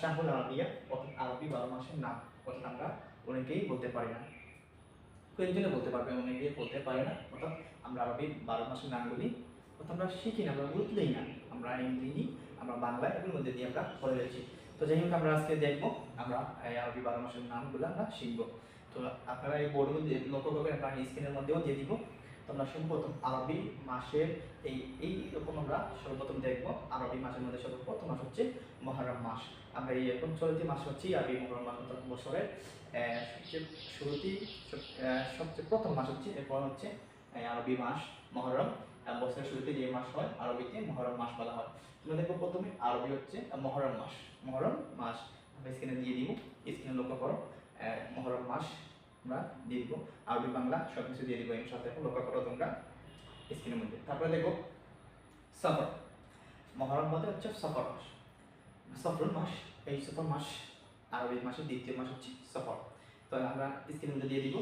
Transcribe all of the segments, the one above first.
শাহুল আরবিয়া, অর্থাৎ আরবি বারো মাসের নাম, অর্থাৎ আমরা অনেকেই বলতে পারি না। কয়েকজনে বলতে পারবে, অনেকেই বলতে পারে না, অর্থাৎ আমরা আরবি বারো মাসের নামগুলি অর্থাৎ আমরা শিখি না, আমরা গুরুত্ব দিই না। আমরা ইংরেজি আমরা বাংলা এগুলোর মধ্যে দিয়ে আমরা পড়ে রয়েছি তো যাই হোক, আমরা আজকে দেখব, আমরা আরবি বারো মাসের নামগুলো আমরা শিখব। তো আপনারা এই বোর্ডগুলো লক্ষ্য করবেন, আমরা স্ক্রিনের মধ্যেও দিয়ে দিব। তো আমরা সর্বপ্রথম আরবি মাসের এই এই রকম আমরা সর্বপ্রথম দেখব। আরবি মাসের মধ্যে সর্বপ্রথম মাস হচ্ছে মহরম মাস। আমরা এই এখন চলতি মাস হচ্ছে আরবি মহরম মাস বছরের সবচেয়ে শুরুতেই সব- সবচেয়ে প্রথম মাস হচ্ছে, এরপর হচ্ছে আরবি মাস মহরম বছরের শুরুতে যে মাস হয়, আরবিতে মহরম মাস বলা হয়। তোমরা দেখব প্রথমে আরবি হচ্ছে মহরম মাস মহরম মাস। আমরা স্ক্রিনে দিয়ে দিব। স্ক্রিনে লক্ষ্য করো মহরম মাস আমরা দিয়ে দিব। আরবি বাংলা সব কিছু দিয়ে দিব। এর সাথে লক্ষ্য করো তোমরা স্ক্রিনের মধ্যে। তারপরে দেখো, সফর। মহরম মধ্যে হচ্ছে সফর মাস। সফর মাস, এই সফর মাস আরবি মাসের দ্বিতীয় মাস হচ্ছে সফর। তো আমরা স্ক্রিনের মধ্যে দিয়ে দিব।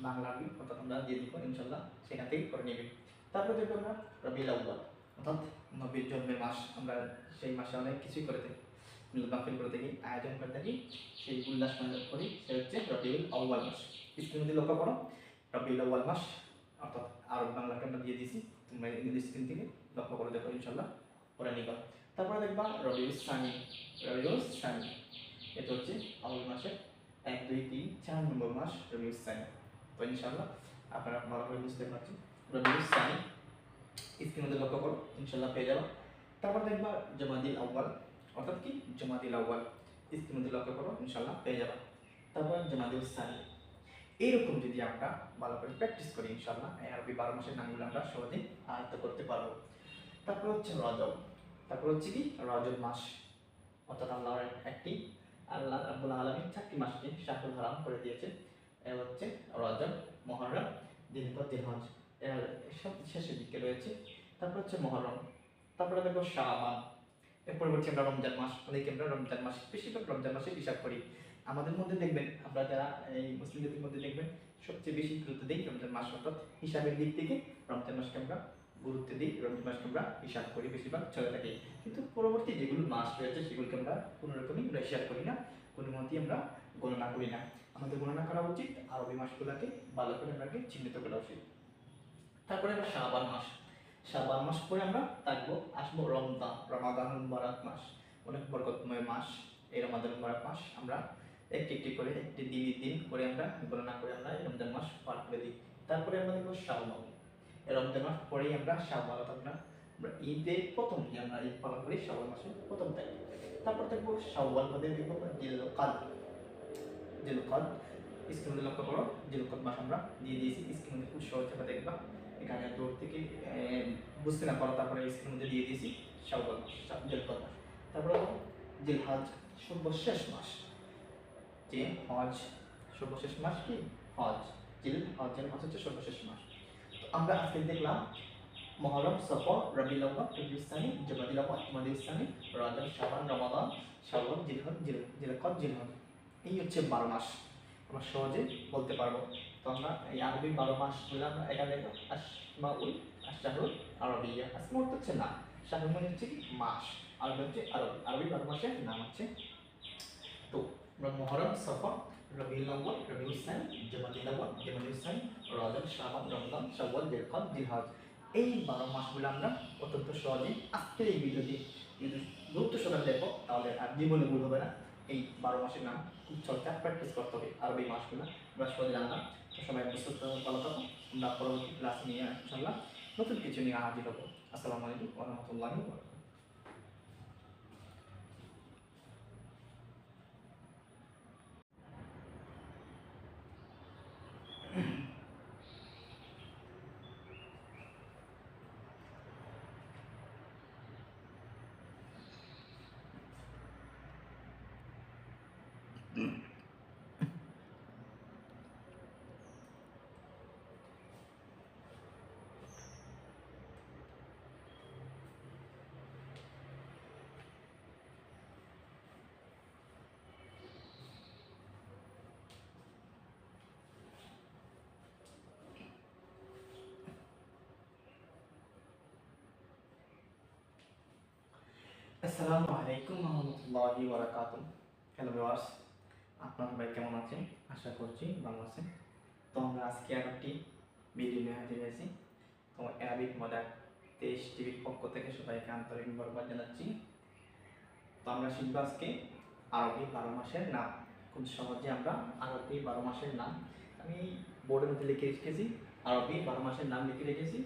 বাংলা, আরবি অর্থাৎ আমরা দিয়ে দিব ইনশাল্লাহ সেখান থেকেই করে নেবে। তারপরে দেখব আমরা রবিউল আউ্বাল অর্থাৎ নবীর জন্মের মাস। আমরা সেই মাসে অনেক কিছুই করে থাকি। মাহফিল করে থাকি, আয়োজন করে থাকি, সেই উল্লাস মনে করি, সে হচ্ছে রবিউল আউ্বাল মাস। স্ক্রিন মধ্যে লক্ষ্য করো রবিউল আউ্বাল মাস, অর্থাৎ আরব বাংলাকে আমরা দিয়ে দিয়েছি, তোমরা ইংলিশ স্ক্রিন থেকে লক্ষ্য করে দেখো ইনশাল্লাহ করে নিবা। তারপরে দেখবা রবিউল সানি রবিউল সানি। এটা হচ্ছে আউল মাসের এক, দুই, তিন, চার নম্বর মাস রবিউল সানি। তো ইনশাল্লাহ আপনারা ভালো করে বুঝতে পারছেন রবিউল সানি। স্ক্রিন মধ্যে লক্ষ্য করো ইনশাল্লাহ পেয়ে যাব। তারপর দেখবা জমাদিল আউ্বাল অর্থাৎ কি? জমাদিল আউ্বাল স্ক্রিন মধ্যে লক্ষ্য করো ইনশাল্লাহ পেয়ে যাবা। তারপর জমাদিল সানি। এইরকম যদি আমরা ভালো করে প্র্যাকটিস করি ইনশাল্লাহ এই আরবি বারো মাসের নামগুলো আমরা সহজেই আয়ত্ত করতে পারব। তারপর হচ্ছে রজব। তারপর হচ্ছে কি? রজব মাস। অর্থাৎ আল্লাহর একটি, আল্লাহ রাব্বুল আলামিন চারটি মাসকে শাহুল হারাম করে দিয়েছে। এ হচ্ছে রজব, মহরম দিনপর দিনহজ এর সব শেষের দিকে রয়েছে। তারপর হচ্ছে মহরম। তারপরে দেখব শাবান। এর পরবর্তী আমরা রমজান মাস, অনেকে আমরা রমজান মাস, বেশিরভাগ রমজান মাসে হিসাব করি। আমাদের মধ্যে দেখবেন, আমরা যারা, এই মুসলিমদের মধ্যে দেখবেন, সবচেয়ে বেশি গুরুত্ব দিই রমজান মাস অর্থাৎ হিসাবের দিক থেকে রমজান মাসকে আমরা গুরুত্ব দিই, রমজান মাসকে আমরা হিসাব করি বেশিরভাগ চলে থাকি। কিন্তু পরবর্তী যেগুলো মাস রয়েছে, সেগুলোকে আমরা কোনো রকমই আমরা হিসাব করি না, কোনো মতেই আমরা গণনা করি না। আমাদের গণনা করা উচিত আরবি মাসগুলোকে, ভালো করে আমরা চিহ্নিত করা উচিত। তারপরে আমরা শাবান মাস। শাবান মাস পরে আমরা থাকব, আসব রমজান, রমাদান মুবারক মাস, অনেক বরকতময় মাস। এই রমাদান মুবারক মাস আমরা একটি একটি করে, একটি দিন দিন করে আমরা গণনা করে আমরা রমজান মাস পার করে দিই। তারপরে আমরা দেখব শাওয়াল। এই রমজান মাস পরেই আমরা শাওয়াল আমরা আমরা ঈদের প্রথম দিন আমরা ঈদ পালন করি, শাওয়াল মাসের প্রথম তারিখ। তারপর দেখব শাওয়াল বাদে দেখব জিলকাদ জিলকাদ স্ক্রিনে লক্ষ্য করো জিলকাদ মাস আমরা দিয়ে দিয়েছি স্ক্রিনে খুব দূর থেকে বুঝতে না পারো, তারপরে স্ক্রিনের মধ্যে দিয়ে দিয়েছি মাস জিলকাদ মাস তারপরে জিলহাজ সর্বশেষ মাস। যে হজ সর্বশেষ মাস কি? হজ। জিল হজের মাস হচ্ছে সর্বশেষ মাস। তো আমরা আজকে দেখলাম মহরম, সফর, রবিউল সানি জমাদিল আউয়াল জমাদিল সানি রজব শাবান, রমাদান, শাওয়াল, জিলহজ জিল জিলকদ জিলহজ। এই হচ্ছে বারো মাস। আমরা সহজে বলতে পারব। তো আমরা এই আরবি বারো মাস বলে আমরা এখানে দেখব আসমাউল আশাহুল আরবিয়া আসমা অর্থ হচ্ছে না শাহুল মানে হচ্ছে কি মাস, আরবি হচ্ছে আরবি আরবি বারো মাসের নাম হচ্ছে তো, আমরা মহরম, সফর, রবিউল আউয়াল, রবিউল সানি জমাদিল আউয়াল জমাদিল সানি রজব, শাবান, রমজান, শাওয়াল, জিলকদ, জিলহজ। এই বারো মাসগুলো আমরা অত্যন্ত সহজে আজকের এই ভিডিওটি যদি গুরুত্ব সহকারে দেখো, তাহলে আর জীবনে ভুল হবে না। এই বারো মাসের নাম খুব চর্চা প্র্যাকটিস করতে হবে আরবি মাসগুলো। বৃহস্পতি তো সবাই প্রস্তুত ভালো থাকো। আমরা পরবর্তী ক্লাস নিয়ে ইনশাল্লাহ নতুন কিছু নিয়ে হাজির হব। আসসালামু আলাইকুম রহমতুল্লাহি আসসালামু আলাইকুম রহমতুল্লাহি ওয়ারাকাতুহ হ্যালো ভিউয়ার্স আপনার সবাই কেমন আছেন? আশা করছি ভালো আছেন। তো আমরা আজকে আর একটি ভিডিও নিয়ে হাজির হয়েছি। তো অ্যারাবিক মডার তেইশ টিভির পক্ষ থেকে সবাইকে আন্তরিক বরবাদ জানাচ্ছি। তো আমরা শিখব আজকে আরবি বারো মাসের নাম। খুব সহজে আমরা আরবি বারো মাসের নাম। আমি বোর্ডের মধ্যে লিখে রেখেছি, আরবি বারো মাসের নাম লিখে রেখেছি।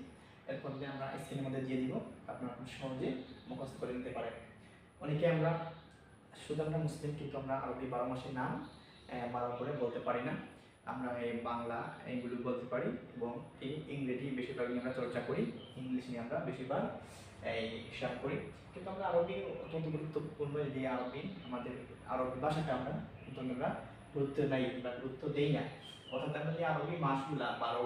এরপর আমরা স্ক্রিনের মধ্যে দিয়ে দিব, আপনারা খুব সহজে মুখস্থ করে নিতে পারেন। অনেকে আমরা শুধু আমরা মুসলিম, কিন্তু আমরা আরবি বারো মাসের নাম ভালো করে বলতে পারি না। আমরা এই বাংলা এইগুলো বলতে পারি এবং এই ইংরেজি বেশিরভাগই আমরা চর্চা করি। ইংলিশ নিয়ে আমরা বেশিরভাগ এই হিসাব করি। কিন্তু আমরা আরবি অত্যন্ত গুরুত্বপূর্ণ। যে আরবি, আমাদের আরবি ভাষাটা আমরা কিন্তু আমরা গুরুত্ব নাই বা গুরুত্ব দেই না। অর্থাৎ আমরা যে আরবি মাসগুলা বারো